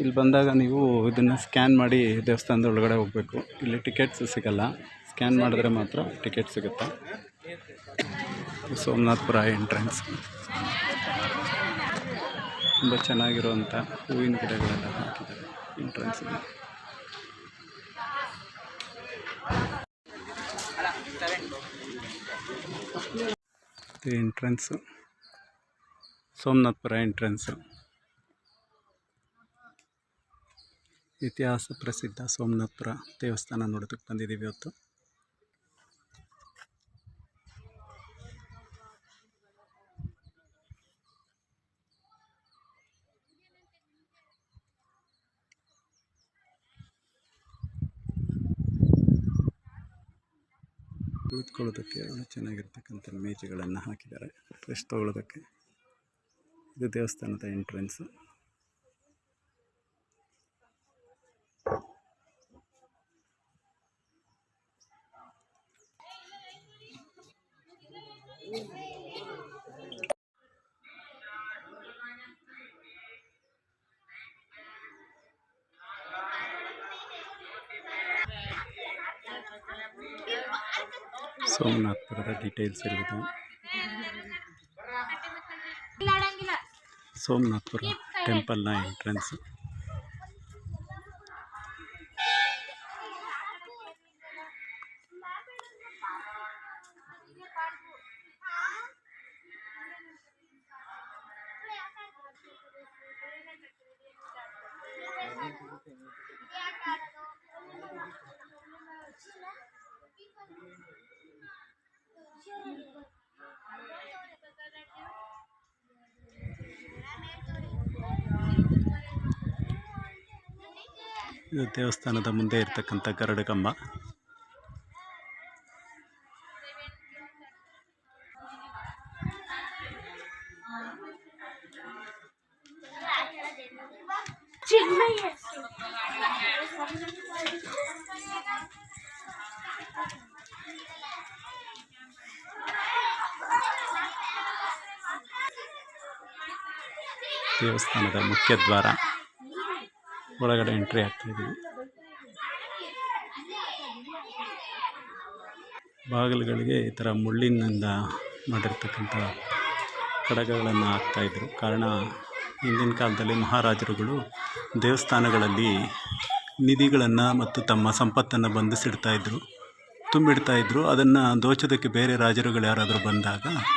ಇಲ್ಲಿ ಬಂದಾಗ ನೀವು ಇದನ್ನು ಸ್ಕ್ಯಾನ್ ಮಾಡಿ ದೇವಸ್ಥಾನದ ಒಳಗಡೆ ಹೋಗಬೇಕು. ಇಲ್ಲಿ ಟಿಕೆಟ್ಸ್ ಸಿಗಲ್ಲ. ಸ್ಕ್ಯಾನ್ ಮಾಡಿದ್ರೆ ಮಾತ್ರ ಟಿಕೆಟ್ ಸಿಗುತ್ತೆ. ಸೋಮನಾಥ್ಪುರ ಎಂಟ್ರೆನ್ಸ್. ತುಂಬ ಚೆನ್ನಾಗಿರುವಂಥ ಹೂವಿನ ಗಿಡಗಳೆಲ್ಲ ಹಾಕಿದ್ದಾರೆ ಎಂಟ್ರೆನ್ಸ್ಗೆ ಇದು ಎಂಟ್ರೆನ್ಸು ಸೋಮನಾಥ್ಪುರ ಎಂಟ್ರೆನ್ಸು ಇತಿಹಾಸ ಪ್ರಸಿದ್ಧ ಸೋಮನಾಥ್ಪುರ ದೇವಸ್ಥಾನ ನೋಡೋದಕ್ಕೆ ಬಂದಿದ್ದೀವಿ ಇವತ್ತು. ಕುಳಿತುಕೊಳ್ಳೋದಕ್ಕೆ ಒಳ್ಳೆ ಚೆನ್ನಾಗಿರ್ತಕ್ಕಂಥ ಮೇಜುಗಳನ್ನು ಹಾಕಿದ್ದಾರೆ. ಫ್ರೆಶ್ ತೊಗೊಳ್ಳೋದಕ್ಕೆ ಇದು ದೇವಸ್ಥಾನದ ಎಂಟ್ರೆನ್ಸು ಸೋಮನಾಥ್ಪುರದ ಡೀಟೇಲ್ಸ್ ಇರೋದು ಸೋಮನಾಥ್ಪುರ ಟೆಂಪಲ್ನ ಎಂಟ್ರೆನ್ಸ್ ಇದು ದೇವಸ್ಥಾನದ ಮುಂದೆ ಇರತಕ್ಕಂಥ ಗರುಡ ಕಂಬ ದೇವಸ್ಥಾನದ ಮುಖ್ಯ ದ್ವಾರ. ಒಳಗಡೆ ಎಂಟ್ರಿ ಆಗ್ತಾ ಇದ್ದೀವಿ ಬಾಗಿಲುಗಳಿಗೆ ಈ ಥರ ಮುಳ್ಳಿನಿಂದ ಮಾಡಿರ್ತಕ್ಕಂಥ ಕಡಗಗಳನ್ನು ಹಾಕ್ತಾಯಿದ್ರು ಕಾರಣ, ಹಿಂದಿನ ಕಾಲದಲ್ಲಿ ಮಹಾರಾಜರುಗಳು ದೇವಸ್ಥಾನಗಳಲ್ಲಿ ನಿಧಿಗಳನ್ನು ಮತ್ತು ತಮ್ಮ ಸಂಪತ್ತನ್ನು ಬಂಧಿಸಿಡ್ತಾಯಿದ್ರು ತುಂಬಿಡ್ತಾಯಿದ್ರು ಅದನ್ನು ದೋಚೋದಕ್ಕೆ ಬೇರೆ ರಾಜರುಗಳು ಯಾರಾದರೂ ಬಂದಾಗ